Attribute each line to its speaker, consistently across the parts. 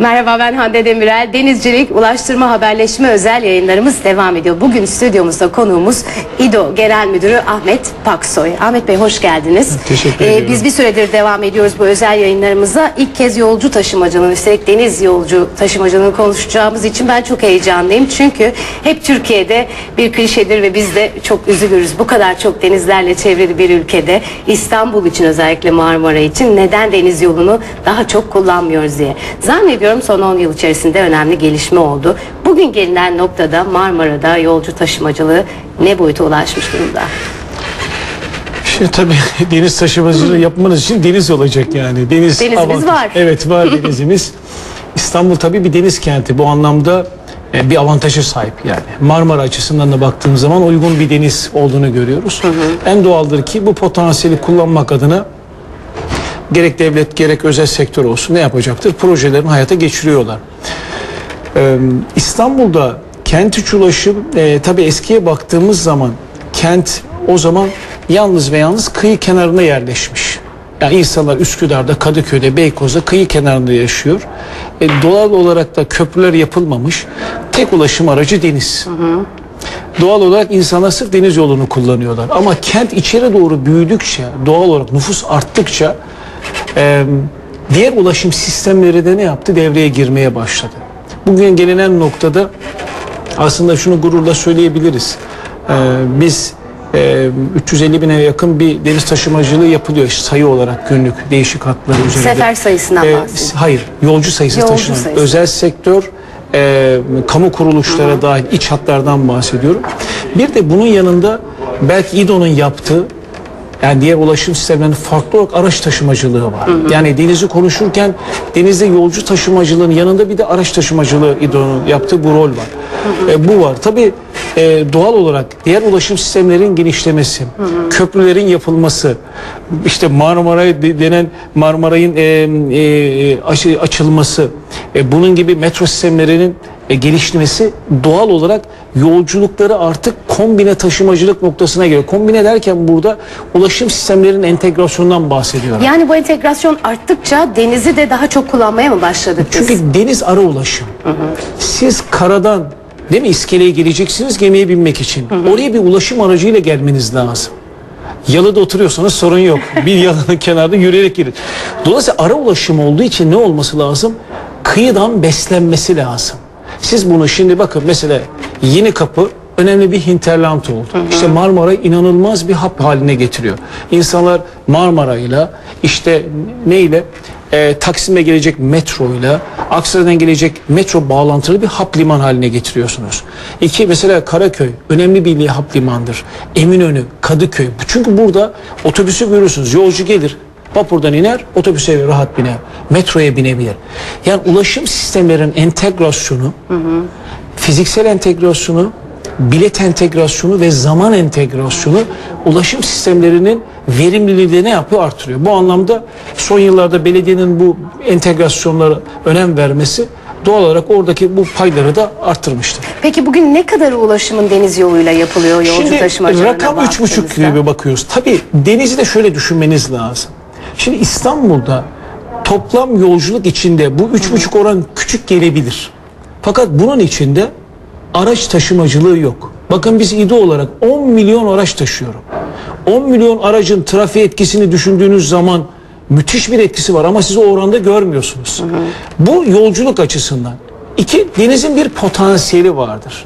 Speaker 1: Merhaba ben Hande Demirel. Denizcilik, Ulaştırma, Haberleşme özel yayınlarımız devam ediyor. Bugün stüdyomuzda konuğumuz İDO Genel Müdürü Ahmet Paksoy. Ahmet Bey hoş geldiniz. Ee,
Speaker 2: Teşekkür ediyorum.
Speaker 1: Biz bir süredir devam ediyoruz bu özel yayınlarımıza. İlk kez yolcu taşımacılığını, üstelik deniz yolcu taşımacılığını konuşacağımız için ben çok heyecanlıyım. Çünkü hep Türkiye'de bir klişedir ve biz de çok üzülürüz. Bu kadar çok denizlerle çevrili bir ülkede İstanbul için özellikle Marmara için neden deniz yolunu daha çok kullanmıyoruz diye. Zannediyorum son 10 yıl içerisinde önemli gelişme oldu. Bugün gelinen noktada Marmara'da yolcu taşımacılığı ne boyuta ulaşmış durumda?
Speaker 2: Şimdi tabii deniz taşımacılığı yapmanız için deniz olacak yani. Deniz
Speaker 1: Denizimiz var.
Speaker 2: Evet var denizimiz. İstanbul tabii bir deniz kenti. Bu anlamda e, bir avantajı sahip yani. Marmara açısından da baktığımız zaman uygun bir deniz olduğunu görüyoruz. En doğaldır ki bu potansiyeli kullanmak adına gerek devlet gerek özel sektör olsun ne yapacaktır? Projelerini hayata geçiriyorlar. Ee, İstanbul'da kent içi ulaşım e, tabii eskiye baktığımız zaman kent o zaman yalnız ve yalnız kıyı kenarına yerleşmiş. Yani insanlar Üsküdar'da, Kadıköy'de, Beykoz'da kıyı kenarında yaşıyor. E, doğal olarak da köprüler yapılmamış. Tek ulaşım aracı deniz. Doğal olarak insanlar sırf deniz yolunu kullanıyorlar. Ama kent içeri doğru büyüdükçe, doğal olarak nüfus arttıkça e, diğer ulaşım sistemleri de ne yaptı? Devreye girmeye başladı. Bugün gelinen noktada aslında şunu gururla söyleyebiliriz. E, biz e, 350 bine yakın bir deniz taşımacılığı yapılıyor sayı olarak günlük değişik hatları üzerinde.
Speaker 1: Sefer sayısından
Speaker 2: E,
Speaker 1: bahsediyoruz.
Speaker 2: Hayır, yolcu sayısı
Speaker 1: Yolcu
Speaker 2: taşınan.
Speaker 1: sayısı.
Speaker 2: Özel sektör, e, kamu kuruluşlara dahil iç hatlardan bahsediyorum. Bir de bunun yanında belki İDO'nun yaptığı yani diğer ulaşım sistemlerinin farklı olarak araç taşımacılığı var. Yani denizi konuşurken denizde yolcu taşımacılığının yanında bir de araç taşımacılığı İDO'nun yaptığı bu rol var. E, bu var. Tabii e, doğal olarak diğer ulaşım sistemlerinin genişlemesi, köprülerin yapılması, işte Marmara de- denen Marmaray'ın e, e, aşı- açılması, e, bunun gibi metro sistemlerinin e, gelişmesi doğal olarak yolculukları artık kombine taşımacılık noktasına geliyor. Kombine derken burada ulaşım sistemlerinin entegrasyonundan bahsediyorum.
Speaker 1: Yani bu entegrasyon arttıkça denizi de daha çok kullanmaya mı başladık biz?
Speaker 2: Çünkü deniz ara ulaşım. Siz karadan değil mi iskeleye geleceksiniz gemiye binmek için. Oraya bir ulaşım aracıyla gelmeniz lazım. Yalıda oturuyorsanız sorun yok. Bir yalının kenarında yürüyerek girin. Dolayısıyla ara ulaşım olduğu için ne olması lazım? Kıyıdan beslenmesi lazım. Siz bunu şimdi bakın mesela Yeni Kapı önemli bir hinterland oldu. İşte Marmara inanılmaz bir hap haline getiriyor. İnsanlar Marmara'yla işte neyle e, Taksim'e gelecek metroyla Aksaray'dan gelecek metro bağlantılı bir hap liman haline getiriyorsunuz. İki mesela Karaköy önemli bir hap limandır. Eminönü, Kadıköy. Çünkü burada otobüsü görürsünüz. Yolcu gelir vapurdan iner otobüse rahat biner. Metroya binebilir. Yani ulaşım sistemlerinin entegrasyonu fiziksel entegrasyonu, bilet entegrasyonu ve zaman entegrasyonu ulaşım sistemlerinin verimliliğini ne yapıyor? Artırıyor. Bu anlamda son yıllarda belediyenin bu entegrasyonlara önem vermesi doğal olarak oradaki bu payları da arttırmıştır.
Speaker 1: Peki bugün ne kadar ulaşımın deniz yoluyla yapılıyor yolcu
Speaker 2: Şimdi
Speaker 1: taşımacılığına
Speaker 2: rakam üç buçuk
Speaker 1: baktığımızda?
Speaker 2: gibi bakıyoruz. Tabii denizi de şöyle düşünmeniz lazım. Şimdi İstanbul'da toplam yolculuk içinde bu üç buçuk oran küçük gelebilir. Fakat bunun içinde araç taşımacılığı yok. Bakın biz İDO olarak 10 milyon araç taşıyorum. 10 milyon aracın trafiğe etkisini düşündüğünüz zaman müthiş bir etkisi var ama siz o oranda görmüyorsunuz. Bu yolculuk açısından. İki, denizin bir potansiyeli vardır.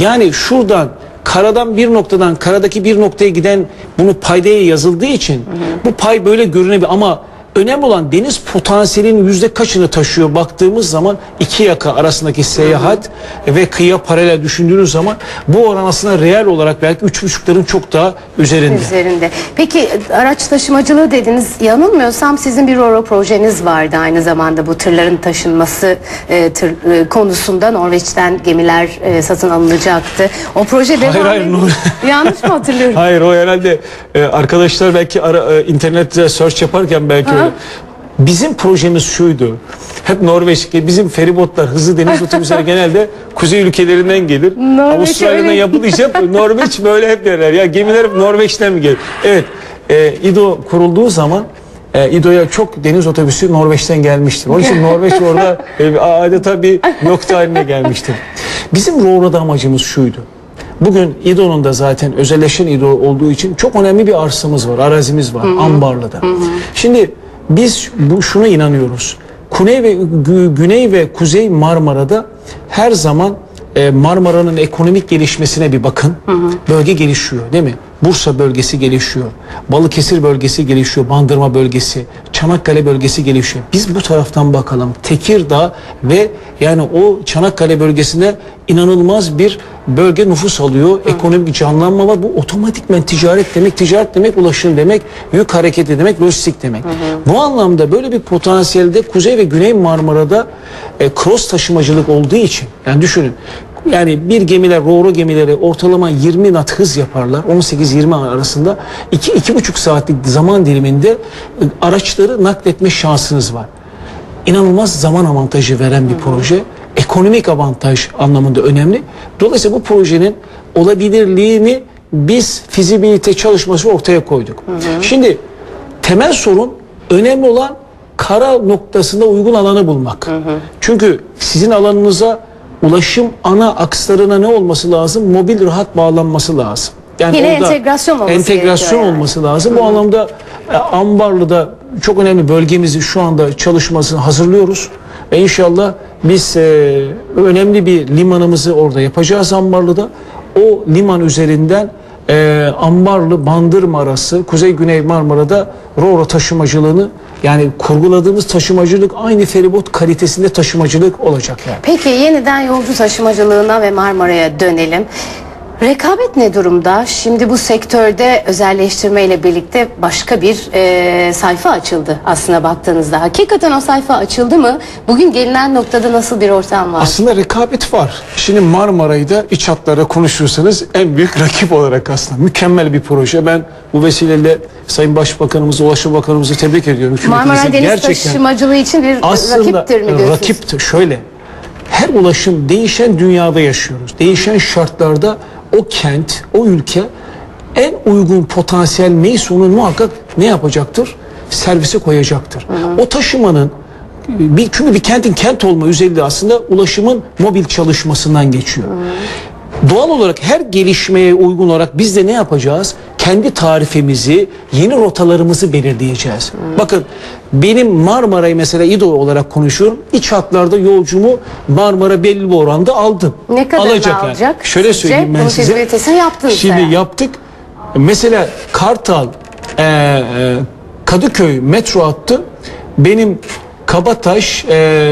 Speaker 2: Yani şuradan karadan bir noktadan karadaki bir noktaya giden bunu paydaya yazıldığı için bu pay böyle görünebilir. Ama önemli olan deniz potansiyelinin yüzde kaçını taşıyor baktığımız zaman iki yaka arasındaki seyahat ve kıyıya paralel düşündüğünüz zaman bu oran aslında reel olarak belki üç buçukların çok daha üzerinde.
Speaker 1: üzerinde. Peki araç taşımacılığı dediniz. Yanılmıyorsam sizin bir Roro projeniz vardı aynı zamanda bu tırların taşınması e, tır, e, konusunda Norveç'ten gemiler e, satın alınacaktı. O proje devam
Speaker 2: Hayır, hayır. Nur-
Speaker 1: Yanlış mı hatırlıyorum?
Speaker 2: Hayır o herhalde e, arkadaşlar belki ara, e, internette search yaparken belki. Bizim projemiz şuydu. Hep Norveç, bizim feribotlar, hızlı deniz otobüsleri genelde kuzey ülkelerinden gelir.
Speaker 1: Norveç
Speaker 2: Avustralya'dan
Speaker 1: öyle.
Speaker 2: yapılınca hep Norveç böyle hep derler. Ya gemiler hep Norveç'ten mi gelir? Evet. E, İDO kurulduğu zaman e, İdo'ya çok deniz otobüsü Norveç'ten gelmiştir. Onun için Norveç orada e, adeta bir nokta haline gelmiştir. Bizim Rovra'da amacımız şuydu. Bugün İdo'nun da zaten özelleşen İdo olduğu için çok önemli bir arsamız var, arazimiz var Ambarlı'da. Şimdi biz bu şuna inanıyoruz. Kuzey ve Gü- Güney ve Kuzey Marmara'da her zaman e, Marmara'nın ekonomik gelişmesine bir bakın. Bölge gelişiyor değil mi? Bursa bölgesi gelişiyor. Balıkesir bölgesi gelişiyor. Bandırma bölgesi, Çanakkale bölgesi gelişiyor. Biz bu taraftan bakalım. Tekirdağ ve yani o Çanakkale bölgesinde inanılmaz bir bölge nüfus alıyor. Ekonomik canlanma var. Bu otomatikmen ticaret demek. Ticaret demek ulaşım demek. Yük hareketi demek. Lojistik demek. Bu anlamda böyle bir potansiyelde Kuzey ve Güney Marmara'da e, cross taşımacılık olduğu için yani düşünün yani bir gemiler, ro gemileri ortalama 20 knot hız yaparlar. 18-20 arasında 2-2,5 saatlik zaman diliminde e, araçları nakletme şansınız var. İnanılmaz zaman avantajı veren bir proje. Ekonomik avantaj anlamında önemli. Dolayısıyla bu projenin olabilirliğini biz fizibilite çalışması ortaya koyduk. Şimdi temel sorun önemli olan kara noktasında uygun alanı bulmak. Çünkü sizin alanınıza ulaşım ana akslarına ne olması lazım? Mobil rahat bağlanması lazım. Yani
Speaker 1: Yine entegrasyon olması
Speaker 2: entegrasyon
Speaker 1: yani.
Speaker 2: olması lazım. Bu anlamda e, Ambarlı'da çok önemli bölgemizi şu anda çalışmasını hazırlıyoruz. Ve inşallah biz e, önemli bir limanımızı orada yapacağız Ambarlı'da. O liman üzerinden e, Ambarlı Bandırma arası Kuzey Güney Marmara'da Roro taşımacılığını yani kurguladığımız taşımacılık aynı feribot kalitesinde taşımacılık olacak yani.
Speaker 1: Peki yeniden yolcu taşımacılığına ve Marmara'ya dönelim. Rekabet ne durumda? Şimdi bu sektörde özelleştirme ile birlikte başka bir e, sayfa açıldı aslına baktığınızda. Hakikaten o sayfa açıldı mı? Bugün gelinen noktada nasıl bir ortam var?
Speaker 2: Aslında rekabet var. Şimdi Marmara'yı da iç hatlara konuşursanız en büyük rakip olarak aslında. Mükemmel bir proje. Ben bu vesileyle Sayın Başbakanımızı, Ulaşım Bakanımızı tebrik ediyorum.
Speaker 1: Marmara Deniz
Speaker 2: gerçekten
Speaker 1: taşımacılığı için bir
Speaker 2: aslında
Speaker 1: rakiptir mi diyorsunuz?
Speaker 2: rakiptir. Şöyle, her ulaşım değişen dünyada yaşıyoruz. Değişen şartlarda o kent, o ülke en uygun potansiyel neyse onu muhakkak ne yapacaktır? Servise koyacaktır. O taşımanın bir, çünkü bir kentin kent olma özelliği aslında ulaşımın mobil çalışmasından geçiyor. Doğal olarak her gelişmeye uygun olarak biz de ne yapacağız? Kendi tarifimizi, yeni rotalarımızı belirleyeceğiz. Bakın benim Marmara'yı mesela İdo olarak konuşuyorum. İç hatlarda yolcumu Marmara belli bir oranda aldı.
Speaker 1: Ne kadarını
Speaker 2: Alacak yani.
Speaker 1: alacak
Speaker 2: Şöyle
Speaker 1: sizce?
Speaker 2: söyleyeyim ben size. Şimdi
Speaker 1: herhalde.
Speaker 2: yaptık. Mesela Kartal e, e, Kadıköy metro hattı benim Kabataş e,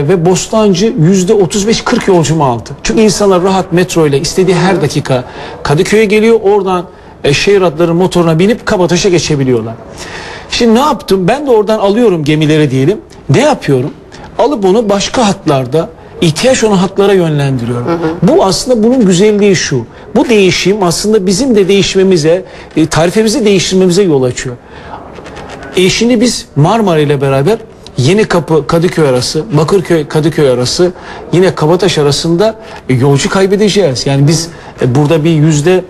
Speaker 2: ve Bostancı yüzde 35-40 yolcumu aldı. Çünkü insanlar rahat metro ile istediği her dakika Kadıköy'e geliyor. Oradan e, şehir hatları motoruna binip Kabataş'a geçebiliyorlar. Şimdi ne yaptım? Ben de oradan alıyorum gemileri diyelim. Ne yapıyorum? Alıp onu başka hatlarda ihtiyaç olan hatlara yönlendiriyorum. Bu aslında bunun güzelliği şu. Bu değişim aslında bizim de değişmemize, e, tarifemizi değiştirmemize yol açıyor. E şimdi biz Marmara ile beraber Yeni Kapı Kadıköy arası, Bakırköy Kadıköy arası, yine Kabataş arasında e, yolcu kaybedeceğiz. Yani biz e, burada bir yüzde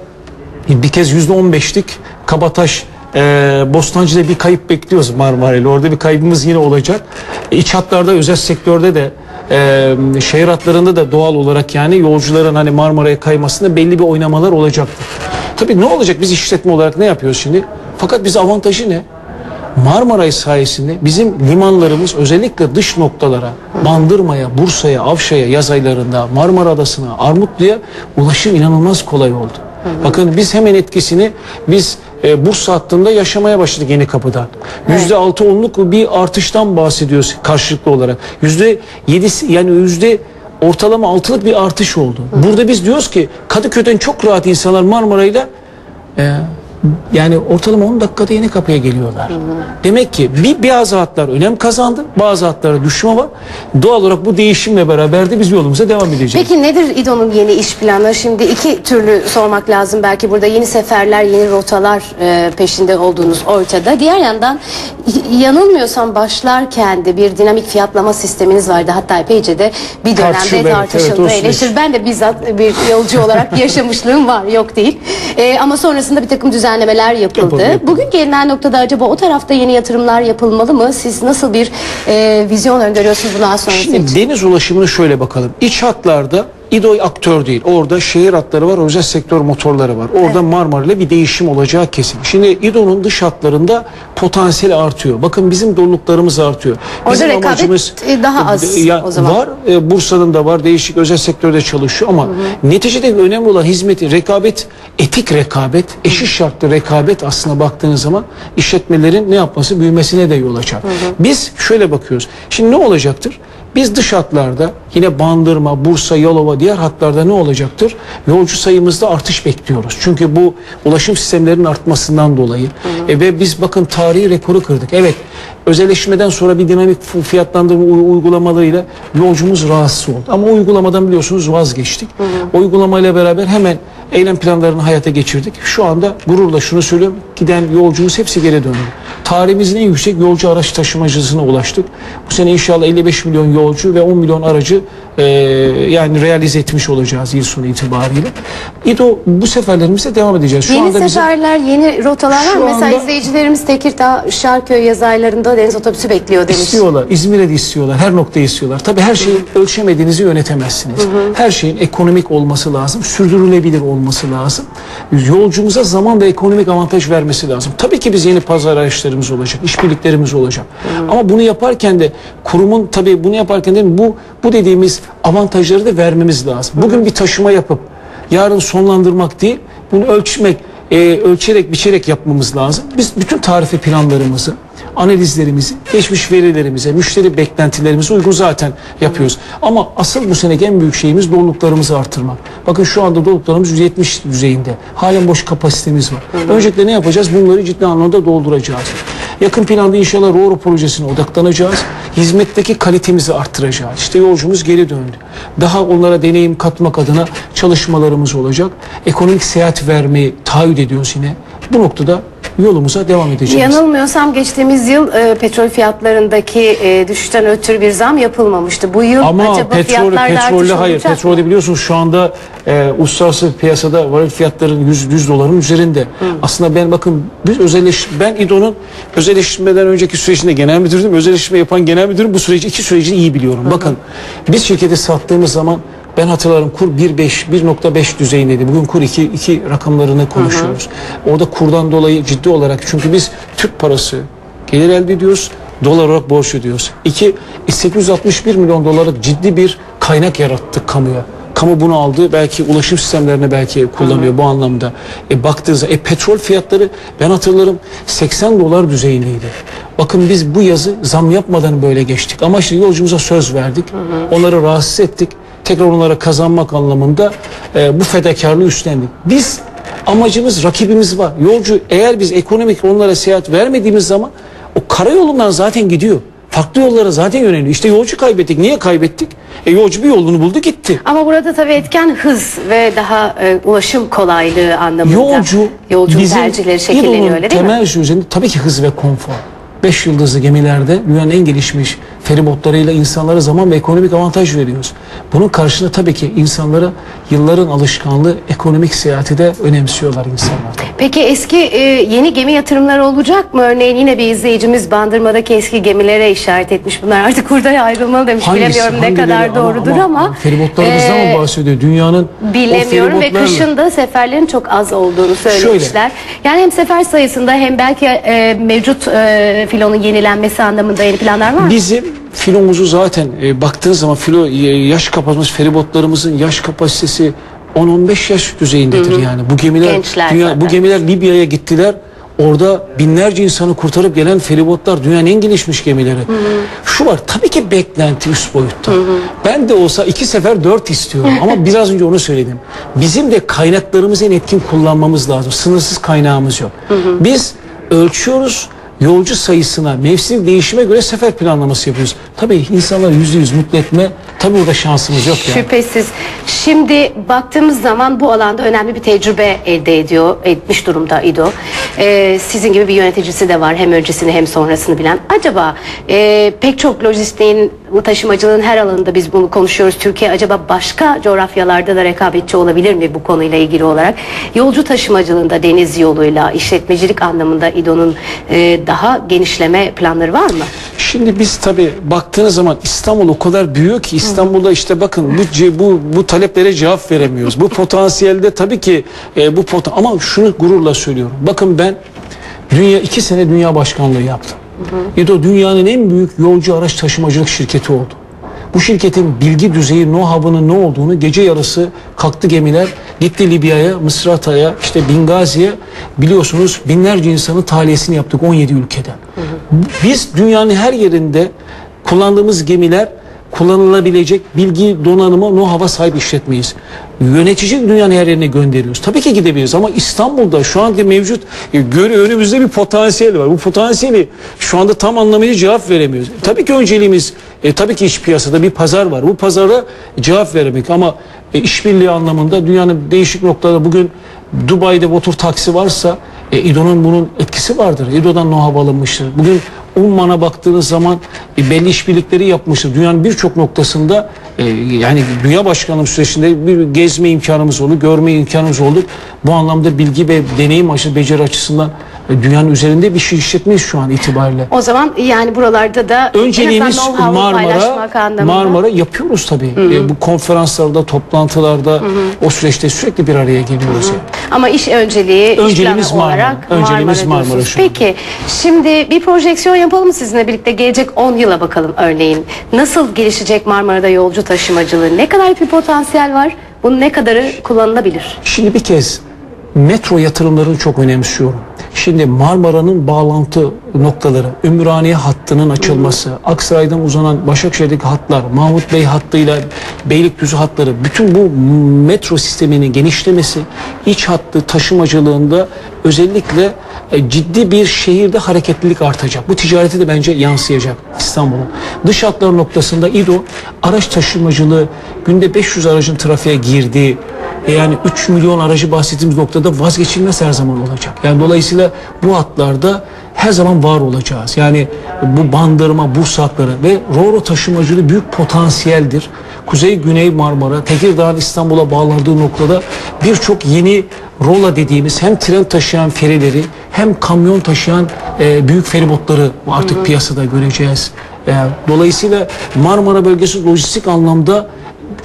Speaker 2: bir kez yüzde on beşlik Kabataş e, Bostancı'da bir kayıp bekliyoruz Marmara ile. Orada bir kaybımız yine olacak. İç hatlarda özel sektörde de e, şehir hatlarında da doğal olarak yani yolcuların hani Marmara'ya kaymasında belli bir oynamalar olacaktır. Tabii ne olacak biz işletme olarak ne yapıyoruz şimdi? Fakat bize avantajı ne? Marmaray sayesinde bizim limanlarımız özellikle dış noktalara, Bandırma'ya, Bursa'ya, Avşa'ya yaz aylarında, Marmara Adası'na, Armutlu'ya ulaşım inanılmaz kolay oldu. Bakın biz hemen etkisini biz e, Bursa hattında yaşamaya başladık yeni kapıdan. Yüzde altı onluk bir artıştan bahsediyoruz karşılıklı olarak. Yüzde yedisi yani yüzde ortalama altılık bir artış oldu. Burada biz diyoruz ki Kadıköy'den çok rahat insanlar Marmara'yla e, yani ortalama 10 dakikada yeni kapıya geliyorlar. Demek ki bir bazı hatlar önem kazandı, bazı hatlara düşme var. Doğal olarak bu değişimle beraber de biz yolumuza devam edeceğiz.
Speaker 1: Peki nedir İDO'nun yeni iş planı? Şimdi iki türlü sormak lazım. Belki burada yeni seferler, yeni rotalar e, peşinde olduğunuz ortada. Diğer yandan yanılmıyorsam başlarken de bir dinamik fiyatlama sisteminiz vardı. Hatta epeyce de bir dönemde
Speaker 2: Tartışıldı, evet,
Speaker 1: eleştirildi. Ben de bizzat bir yolcu olarak yaşamışlığım var, yok değil. E, ama sonrasında bir takım düzenlemeler düzenlemeler yapıldı.
Speaker 2: Yapıldı.
Speaker 1: Bugün gelinen noktada acaba o tarafta yeni yatırımlar yapılmalı mı? Siz nasıl bir e, vizyon öngörüyorsunuz bundan için?
Speaker 2: Şimdi deniz ulaşımını şöyle bakalım. İç hatlarda İDOY aktör değil. Orada şehir hatları var, özel sektör motorları var. Orada Marmara ile bir değişim olacağı kesin. Şimdi İDO'nun dış hatlarında potansiyel artıyor. Bakın bizim doluluklarımız artıyor.
Speaker 1: Orada
Speaker 2: Bizim
Speaker 1: rekabet, e, daha az
Speaker 2: Ya,
Speaker 1: o zaman.
Speaker 2: Var. E, Bursa'nın da var. Değişik özel sektörde çalışıyor ama neticede önemli olan hizmeti, rekabet, etik rekabet, eşit şartlı rekabet aslında baktığınız zaman işletmelerin ne yapması, büyümesine de yol açar. Biz şöyle bakıyoruz. Şimdi ne olacaktır? Biz dış hatlarda yine Bandırma, Bursa, Yalova diğer hatlarda ne olacaktır? Yolcu sayımızda artış bekliyoruz. Çünkü bu ulaşım sistemlerinin artmasından dolayı. E, ve biz bakın tarihi rekoru kırdık. Evet özelleşmeden sonra bir dinamik fiyatlandırma uygulamalarıyla yolcumuz rahatsız oldu. Ama o uygulamadan biliyorsunuz vazgeçtik. O uygulamayla beraber hemen eylem planlarını hayata geçirdik. Şu anda gururla şunu söylüyorum. Giden yolcumuz hepsi geri döndü. Tarihimizin en yüksek yolcu araç taşımacısına ulaştık. Bu sene inşallah 55 milyon yolcu ve 10 milyon aracı e, yani realize etmiş olacağız yıl sonu itibariyle. İdo bu seferlerimize devam edeceğiz. Şu
Speaker 1: Yeni
Speaker 2: anda
Speaker 1: seferler, yeni rotalar var mı? Mesela
Speaker 2: anda-
Speaker 1: izleyicilerimiz Tekirdağ, Şarköy yazaylarında deniz otobüsü bekliyor demiş.
Speaker 2: İstiyorlar. İzmir'e de istiyorlar. Her noktayı istiyorlar. Tabii her şeyi ölçemediğinizi yönetemezsiniz. Her şeyin ekonomik olması lazım. Sürdürülebilir olması lazım. Yolcumuza zaman ve ekonomik avantaj vermesi lazım. Tabii ki biz yeni pazar araçlarımız olacak. işbirliklerimiz olacak. Ama bunu yaparken de kurumun tabii bunu yaparken de bu bu dediğimiz avantajları da vermemiz lazım. Bugün bir taşıma yapıp yarın sonlandırmak değil, bunu ölçmek, e, ölçerek, biçerek yapmamız lazım. Biz bütün tarife planlarımızı, analizlerimizi, geçmiş verilerimize, müşteri beklentilerimize uygun zaten yapıyoruz. Ama asıl bu seneki en büyük şeyimiz doluluklarımızı artırmak. Bakın şu anda doluluklarımız 170 düzeyinde. Halen boş kapasitemiz var. Öncelikle ne yapacağız? Bunları ciddi anlamda dolduracağız. Yakın planda inşallah Roro projesine odaklanacağız. Hizmetteki kalitemizi arttıracağız. İşte yolcumuz geri döndü. Daha onlara deneyim katmak adına çalışmalarımız olacak. Ekonomik seyahat vermeyi taahhüt ediyoruz yine. Bu noktada yolumuza devam edeceğiz.
Speaker 1: Yanılmıyorsam geçtiğimiz yıl e, petrol fiyatlarındaki e, düşüşten ötürü bir zam yapılmamıştı. Bu yıl
Speaker 2: Ama
Speaker 1: acaba
Speaker 2: petrol, petrolle hayır. Petrolde biliyorsunuz şu anda e, uluslararası piyasada varil fiyatların 100, 100 doların üzerinde. Aslında ben bakın biz özelleş ben İDO'nun özelleştirmeden önceki sürecinde genel müdürdüm. Özelleştirme yapan genel müdürüm bu süreci iki sürecini iyi biliyorum. Bakın biz şirketi sattığımız zaman ben hatırlarım kur 1.5 1.5 düzeyindeydi. Bugün kur 2 2 rakamlarını konuşuyoruz. Orada kurdan dolayı ciddi olarak çünkü biz Türk parası gelir elde ediyoruz. Dolar olarak borç ödüyoruz. İki, e, 861 milyon dolarlık ciddi bir kaynak yarattık kamuya. Kamu bunu aldı. Belki ulaşım sistemlerine belki kullanıyor bu anlamda. E, baktığınızda e, petrol fiyatları ben hatırlarım 80 dolar düzeyindeydi. Bakın biz bu yazı zam yapmadan böyle geçtik. Ama işte yolcumuza söz verdik. Onları rahatsız ettik. Tekrar onlara kazanmak anlamında e, bu fedakarlığı üstlendik. Biz amacımız rakibimiz var. Yolcu eğer biz ekonomik onlara seyahat vermediğimiz zaman o karayolundan zaten gidiyor. Farklı yollara zaten yöneliyor. İşte yolcu kaybettik. Niye kaybettik? E yolcu bir yolunu buldu gitti.
Speaker 1: Ama burada tabii etken hız ve daha e, ulaşım kolaylığı anlamında.
Speaker 2: Yolcu bizim
Speaker 1: tercihleri şekilleniyor öyle değil mi?
Speaker 2: temel şey üzerinde tabii ki hız ve konfor. 5 yıldızlı gemilerde dünyanın en gelişmiş feribotlarıyla insanlara zaman ve ekonomik avantaj veriyoruz. Bunun karşılığında tabii ki insanlara yılların alışkanlığı ekonomik seyahati de önemsiyorlar insanlar.
Speaker 1: Peki eski e, yeni gemi yatırımları olacak mı? Örneğin yine bir izleyicimiz Bandırma'daki eski gemilere işaret etmiş. Bunlar artık kurda ayrılmalı demiş. Bilemiyorum ne kadar doğrudur ama.
Speaker 2: feribotlarımızdan
Speaker 1: e,
Speaker 2: mı bahsediyor? Dünyanın
Speaker 1: Bilemiyorum ve kışın da seferlerin çok az olduğunu söylemişler. Yani hem sefer sayısında hem belki e, mevcut e, filonun yenilenmesi anlamında yeni planlar var mı?
Speaker 2: Bizim filomuzu zaten e, baktığınız zaman filo e, yaş kapasitesi feribotlarımızın yaş kapasitesi 10-15 yaş düzeyindedir yani. Bu gemiler
Speaker 1: Gençler
Speaker 2: dünya,
Speaker 1: zaten.
Speaker 2: bu gemiler Libya'ya gittiler. Orada binlerce insanı kurtarıp gelen feribotlar dünyanın en gelişmiş gemileri. Şu var tabii ki beklenti üst boyutta. Ben de olsa iki sefer dört istiyorum ama biraz önce onu söyledim. Bizim de kaynaklarımızı en etkin kullanmamız lazım. Sınırsız kaynağımız yok. Biz ölçüyoruz yolcu sayısına, mevsim değişime göre sefer planlaması yapıyoruz. Tabii insanları yüzde yüz mutlu etme, tabii orada şansımız yok yani.
Speaker 1: Şüphesiz. Şimdi baktığımız zaman bu alanda önemli bir tecrübe elde ediyor, etmiş durumda İdo. Ee, sizin gibi bir yöneticisi de var hem öncesini hem sonrasını bilen. Acaba e, pek çok lojistiğin bu taşımacılığın her alanında biz bunu konuşuyoruz. Türkiye acaba başka coğrafyalarda da rekabetçi olabilir mi bu konuyla ilgili olarak? Yolcu taşımacılığında deniz yoluyla işletmecilik anlamında İDO'nun e, daha genişleme planları var mı?
Speaker 2: Şimdi biz tabii baktığınız zaman İstanbul o kadar büyüyor ki İstanbul'da işte bakın bu bu bu taleplere cevap veremiyoruz. Bu potansiyelde tabii ki e, bu pot ama şunu gururla söylüyorum. Bakın ben dünya iki sene dünya başkanlığı yaptım. İDO dünyanın en büyük yolcu araç taşımacılık şirketi oldu. Bu şirketin bilgi düzeyi, know-how'ının ne olduğunu gece yarısı kalktı gemiler, gitti Libya'ya, Mısrata'ya, işte Bingazi'ye biliyorsunuz binlerce insanın tahliyesini yaptık 17 ülkeden. Biz dünyanın her yerinde kullandığımız gemiler kullanılabilecek bilgi donanımı know-how'a sahip işletmeyiz. Yönetici dünyanın her yerine gönderiyoruz. Tabii ki gidebiliriz ama İstanbul'da şu anki mevcut e, görü önümüzde bir potansiyel var. Bu potansiyeli şu anda tam anlamıyla cevap veremiyoruz. Tabii ki önceliğimiz e, tabii ki iç piyasada bir pazar var. Bu pazara cevap vermek ama e, işbirliği anlamında dünyanın değişik noktalarında bugün Dubai'de motor taksi varsa e, İDO'nun bunun etkisi vardır. İDO'dan know-how alınmıştır. Bugün Umman'a baktığınız zaman e, belli işbirlikleri yapmıştır. Dünyanın birçok noktasında e, yani dünya başkanlığı süreçinde bir gezme imkanımız oldu, görme imkanımız oldu. Bu anlamda bilgi ve deneyim açı, beceri açısından dünyanın üzerinde bir şey işletmeyiz şu an itibariyle.
Speaker 1: O zaman yani buralarda da
Speaker 2: Önceliğimiz Marmara. Marmara yapıyoruz tabii. E, bu konferanslarda, toplantılarda o süreçte sürekli bir araya geliyoruz. Yani.
Speaker 1: Ama iş önceliği, iş
Speaker 2: Önceliğimiz
Speaker 1: planı
Speaker 2: Marmara.
Speaker 1: olarak
Speaker 2: Önceliğimiz
Speaker 1: Marmara,
Speaker 2: Marmara şu anda.
Speaker 1: Peki şimdi bir projeksiyon yapalım sizinle birlikte? Gelecek 10 yıla bakalım örneğin. Nasıl gelişecek Marmara'da yolcu taşımacılığı? Ne kadar bir potansiyel var? Bunun ne kadarı kullanılabilir?
Speaker 2: Şimdi bir kez metro yatırımlarını çok önemsiyorum. Şimdi Marmara'nın bağlantı noktaları, Ümraniye hattının açılması, Aksaray'dan uzanan Başakşehir'deki hatlar, Mahmut Bey hattıyla Beylikdüzü hatları, bütün bu metro sisteminin genişlemesi, iç hattı taşımacılığında özellikle e, ciddi bir şehirde hareketlilik artacak. Bu ticarete de bence yansıyacak İstanbul'un. Dış hatlar noktasında İDO araç taşımacılığı günde 500 aracın trafiğe girdiği yani 3 milyon aracı bahsettiğimiz noktada vazgeçilmez her zaman olacak. Yani dolayısıyla bu hatlarda her zaman var olacağız. Yani bu bandırma, Bursa hatları ve Roro taşımacılığı büyük potansiyeldir. Kuzey Güney Marmara, Tekirdağ İstanbul'a bağlandığı noktada birçok yeni rola dediğimiz hem tren taşıyan ferileri hem kamyon taşıyan e, büyük feribotları artık piyasada göreceğiz. E, dolayısıyla Marmara bölgesi lojistik anlamda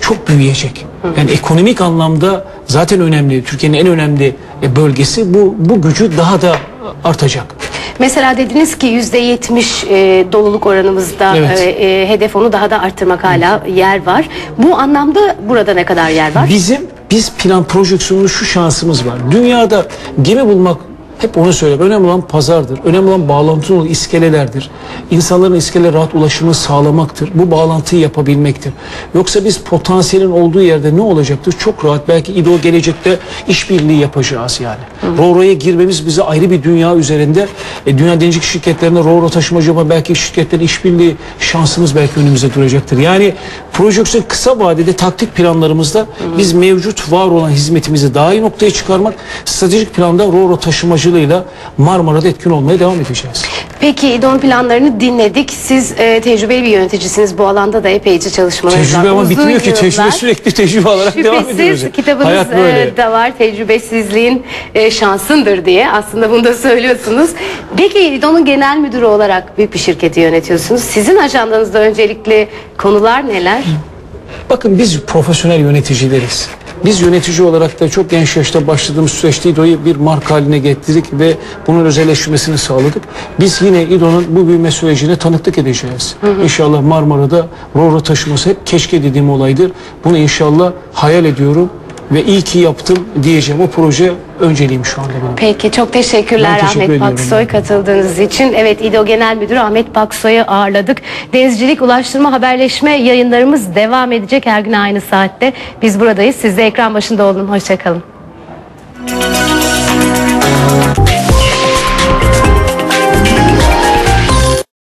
Speaker 2: çok büyüyecek. Yani ekonomik anlamda zaten önemli. Türkiye'nin en önemli e, bölgesi bu bu gücü daha da artacak.
Speaker 1: Mesela dediniz ki %70 e, doluluk oranımızda
Speaker 2: Evet.
Speaker 1: e, e, hedef onu daha da arttırmak hala yer var. Bu anlamda burada ne kadar yer var?
Speaker 2: Bizim biz plan projeksiyonunda şu şansımız var. Dünyada gemi bulmak hep onu söylüyorum. Önemli olan pazardır. Önemli olan bağlantı olan iskelelerdir. İnsanların iskele rahat ulaşımını sağlamaktır. Bu bağlantıyı yapabilmektir. Yoksa biz potansiyelin olduğu yerde ne olacaktır? Çok rahat. Belki İDO gelecekte işbirliği yapacağız yani. Roro'ya girmemiz bize ayrı bir dünya üzerinde. E, dünya denizcilik şirketlerinde Roro taşımacı ama belki şirketlerin işbirliği şansımız belki önümüze duracaktır. Yani projeksiyon kısa vadede taktik planlarımızda biz mevcut var olan hizmetimizi daha iyi noktaya çıkarmak, stratejik planda Roro taşımacılığıyla Marmara'da etkin olmaya devam edeceğiz.
Speaker 1: Peki İDO'nun planlarını dinledik. Siz e, tecrübeli bir yöneticisiniz. Bu alanda da epeyce çalışmalarınız var.
Speaker 2: Tecrübe ama
Speaker 1: Uzun
Speaker 2: bitmiyor ki. Tecrübe sürekli tecrübe alarak devam ediyoruz.
Speaker 1: Şüphesiz kitabınız
Speaker 2: Hayat böyle.
Speaker 1: e, da var. Tecrübesizliğin e, şansındır diye. Aslında bunu da söylüyorsunuz. Peki İDO'nun genel müdürü olarak büyük bir şirketi yönetiyorsunuz. Sizin ajandanızda öncelikli konular neler?
Speaker 2: Bakın biz profesyonel yöneticileriz. Biz yönetici olarak da çok genç yaşta başladığımız süreçte İDO'yu bir marka haline getirdik ve bunun özelleşmesini sağladık. Biz yine İDO'nun bu büyüme sürecine tanıklık edeceğiz. İnşallah Marmara'da Roro taşıması hep keşke dediğim olaydır. Bunu inşallah hayal ediyorum ve iyi ki yaptım diyeceğim. O proje önceliğim şu anda benim.
Speaker 1: Peki çok teşekkürler
Speaker 2: Ben teşekkür
Speaker 1: Ahmet. Paksoy katıldığınız için. Evet İDO Genel Müdürü Ahmet Paksoy'u ağırladık. Denizcilik, ulaştırma, haberleşme yayınlarımız devam edecek her gün aynı saatte. Biz buradayız. Siz de ekran başında olun. Hoşçakalın.